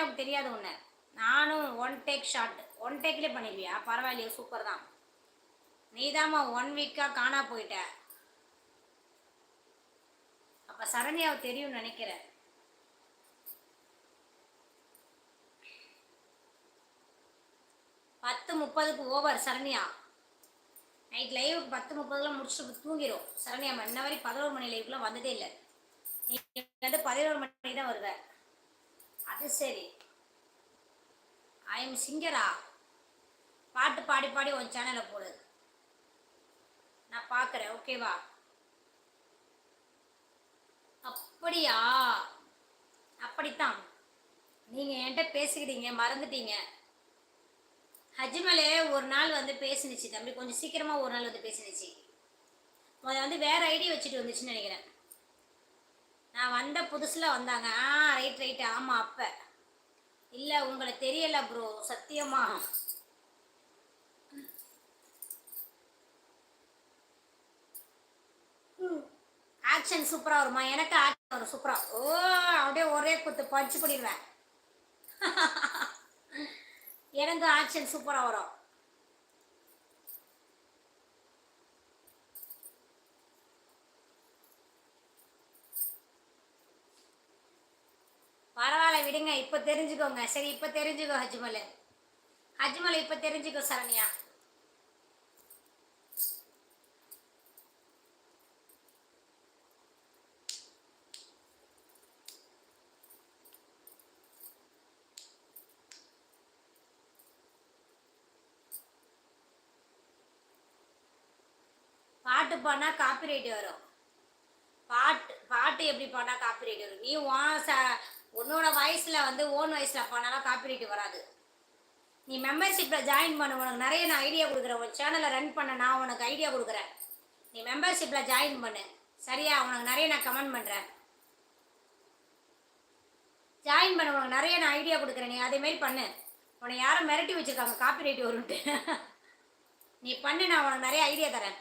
சரண்யாவுக்கு தெரியாது ஒன்று நானும் ஒன் டேக் ஷாட் ஒன் டேக்லேயே பண்ணிடுவியா பரவாயில்லையே சூப்பர் தான். நீதாம்மா ஒன் வீக்காக காணா போயிட்ட. அப்போ சரண்யாவை தெரியும்னு நினைக்கிறேன் பத்து முப்பதுக்கு ஓவர் சரண்யா. நைட் லைவுக்கு பத்து முப்பதுலாம் முடிச்சுட்டு தூங்கிடும் சரண்யா இன்ன வரைக்கும் பதினோரு மணி லைவுக்குலாம் வந்ததே இல்லை. நீ வந்து பதினோரு மணி தான் வருவ. அது சரி. ஐ எம் சிங்கரா பாட்டு பாடி பாடி உன் சேனலில் போடு. நான் பார்க்குறேன் ஓகேவா அப்படியா? அப்படித்தான். நீங்கள் என்கிட்ட பேசிக்கிட்டீங்க மறந்துட்டீங்க. ஹஜ்மலே ஒரு நாள் வந்து பேசினுச்சு தம்பி. கொஞ்சம் சீக்கிரமாக ஒரு நாள் வந்து பேசினுச்சு. அதை வந்து வேறு ஐடி வச்சுட்டு வந்துச்சுன்னு நினைக்கிறேன். நான் வந்த புதுசில் வந்தாங்க. ஆ ரைட் ரைட் ஆமாம் அப்போ. இல்லை உங்களை தெரியல ப்ரோ சத்தியமா? ஆக்ஷன் சூப்பராக வருமா? எனக்கு ஆக்ஷன் வரும் சூப்பராக ஓ அப்படியே ஒரே குத்து பஞ்சு பண்ணிடுவேன். எனக்கு ஆக்ஷன் சூப்பராக வரும். பரவாயில்ல விடுங்க இப்போ தெரிஞ்சுக்கோங்க. சரி இப்போ தெரிஞ்சுக்கோ ஹஜ்மல். ஹஜ்மல் இப்போ தெரிஞ்சுக்கோ சரண்யா. பாட்டு பாடினா காப்பிரைட் வரும். பாட்டு பாட்டு எப்படி பாடினா காப்பிரைட் வரும்? நீ உன் ச உன்னோட வாய்ஸில் வந்து ஓன் வாய்ஸில் பண்ணாலும் காப்பிரைட் வராது. நீ மெம்பர்ஷிப்பில் ஜாயின் பண்ண உனக்கு நிறைய நான் ஐடியா கொடுக்குறேன். உன் சேனலை ரன் பண்ண நான் உனக்கு ஐடியா கொடுக்குறேன். நீ மெம்பர்ஷிப்பில் ஜாயின் பண்ணு. சரியா? உனக்கு நிறைய நான் கமெண்ட் பண்ணுறேன் ஜாயின் பண்ண உனக்கு நிறைய நான் ஐடியா கொடுக்குறேன். நீ அதேமாரி பண்ணு. உன்னை யாரும் மிரட்டி வச்சுருக்காங்க காப்பிரைட் வரும்ட்டு. நீ பண்ணு நான் உனக்கு நிறைய ஐடியா தரேன்.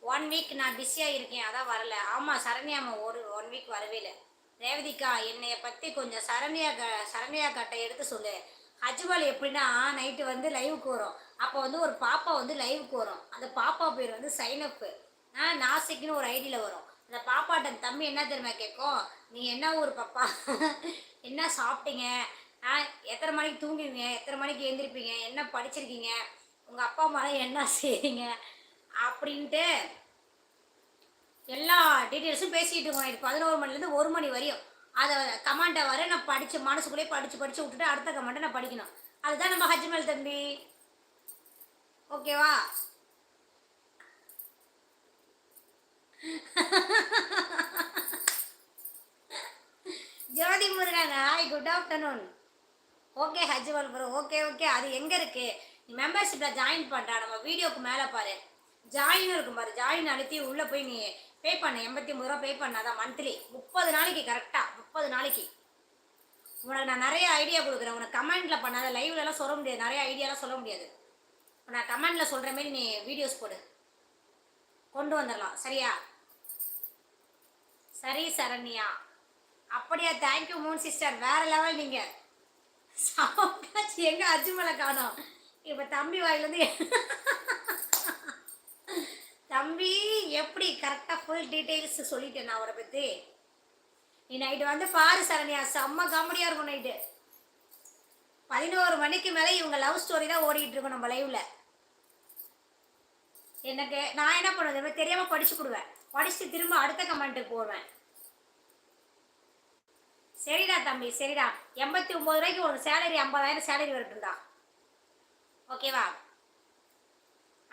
ஒன் வீக் நான் பிஸியாக இருக்கேன் அதான் வரல. ஆமாம் சரண்யாம்மா ஒரு ஒன் வீக் வரவே இல்லை. ரேவதிக்கா என்னைய பற்றி கொஞ்சம் சரண்யா க சரண்யா கட்டை எடுத்து சொல்லு. அஜ்வால் எப்படின்னா நைட்டு வந்து லைவுக்கு வரும். அப்போ வந்து ஒரு பாப்பா வந்து லைவுக்கு வரும். அந்த பாப்பா பேர் வந்து சைனப்பு ஆ நாசிக்னு ஒரு ஐடியில் வரும். அந்த பாப்பாட்ட தம்பி என்ன தெரியுமா கேட்கும் நீ என்ன ஊர் பாப்பா? என்ன சாப்பிட்டீங்க? ஆ எத்தனை மணிக்கு தூங்குவீங்க? எத்தனை மணிக்கு எழுந்திருப்பீங்க? என்ன படிச்சிருக்கீங்க? உங்கள் அப்பா அம்மாலாம் என்ன செய்றீங்க? அப்படின்ட்டு எல்லா டீட்டெயில்ஸும் பேசிகிட்டு இருக்கோம். பதினோரு மணிலேருந்து ஒரு மணி வரையும். அதை கமாண்டை வர நான் படித்து மனசுக்குள்ளேயே படித்து படித்து விட்டுட்டு அடுத்த கமெண்ட்டை நான் படிக்கணும். அதுதான் நம்ம ஹஜ்மல் தம்பி. ஓகேவா? Jothi Murugan hi good afternoon okay Hajmal bro okay okay அது எங்கே இருக்கு? நீ மெம்பர்ஷிப்பில் ஜாயின் பண்ணுறா நம்ம வீடியோக்கு மேலே பாரு. ஜாயின் இருக்கும் பாரு. ஜாயின் அழுத்தி உள்ளே போய் நீ பே பண்ண எண்பத்தி ஒம்பது ரூபா பே பண்ணாதான் மந்த்லி முப்பது நாளைக்கு கரெக்டாக முப்பது நாளைக்கு. உனக்கு நான் நிறைய ஐடியா கொடுக்குறேன். உனக்கு கமெண்ட்டில் பண்ணாத லைவ்லலாம் சொல்ல முடியாது. நிறைய ஐடியாலாம் சொல்ல முடியாது. நான் கமெண்டில் சொல்கிற மாரி நீ வீடியோஸ் போடு. கொண்டு வந்துடலாம் சரியா? சரி சரண்யா. அப்படியா? தேங்க்யூ மூன் சிஸ்டர் வேற லெவல் நீங்கள் சாப்பிட்டாச்சு எங்கே அஜுமலை காணோம்? இப்போ தம்பி வாயிலேருந்து தம்பி எப்படி கரெக்டாக ஃபுல் டீட்டெயில்ஸ் சொல்லிட்டேன் நான் அவரை பற்றி நீ நைட்டு வந்து பாரு சரண்யா செம்ம காமெடியாக இருக்கும் நைட்டு பதினோரு மணிக்கு மேலே இவங்க லவ் ஸ்டோரி தான் ஓடிட்டு இருக்கோம் நம்ம லைவ்ல எனக்கு நான் என்ன பண்ணுவேன் தெரியாமல் படிச்சு கொடுவேன் படிச்சுட்டு திரும்ப அடுத்த கமெண்ட்டுக்கு போவேன். சரிடா தம்பி சரிடா. எண்பத்தி ஒம்பது ரூபாய்க்கு ஒரு சேலரி ஐம்பதாயிரம் சேலரி வரட்டும்டா. ஓகேவா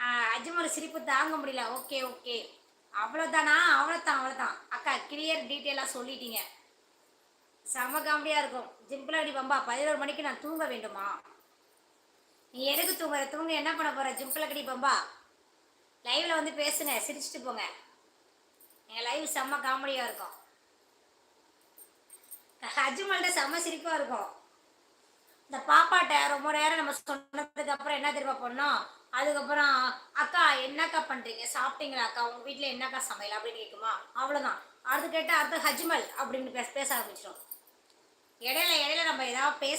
அஜ்மல் சிரிப்பு தாங்க முடியல. Okay okay. அவ்வளோதானா அவ்வளோதான் அவ்வளோதான் அக்கா கிளியர் டீட்டெயிலாக சொல்லிட்டீங்க. செம காமெடியாக இருக்கும். ஜிம்பிளாடி பம்பா. பதினோரு மணிக்கு நான் தூங்க வேண்டுமா? நீ எதுக்கு தூங்குற? தூங்க என்ன பண்ண போற? ஜிம்பிளக்கடி பம்பா. லைவில் வந்து பேசுங்க. சிரிச்சிட்டு போங்க. எங்கள் லைவ் செம்ம காமெடியாக இருக்கும். அஜ்மல்கிட்ட செம்ம சிரிப்பாக இருக்கும். இந்த பாப்பாட்ட ரொம்ப நேரம் நம்ம சொன்னதுக்கு அப்புறம் என்ன தெரியுமா பண்ணோம்? அதுக்கப்புறம் அக்கா என்னக்கா பண்ணுறீங்க சாப்பிட்டீங்களா அக்கா? உங்கள் வீட்டில் என்னக்கா சமையல்? அப்படின்னு கேட்குமா? அவ்வளோதான் அடுத்து கேட்டால் அடுத்து ஹஜ்மல் அப்படின்னு பேச பேச ஆரம்பிச்சிடும் இடையில இடையில நம்ம ஏதாவது பேச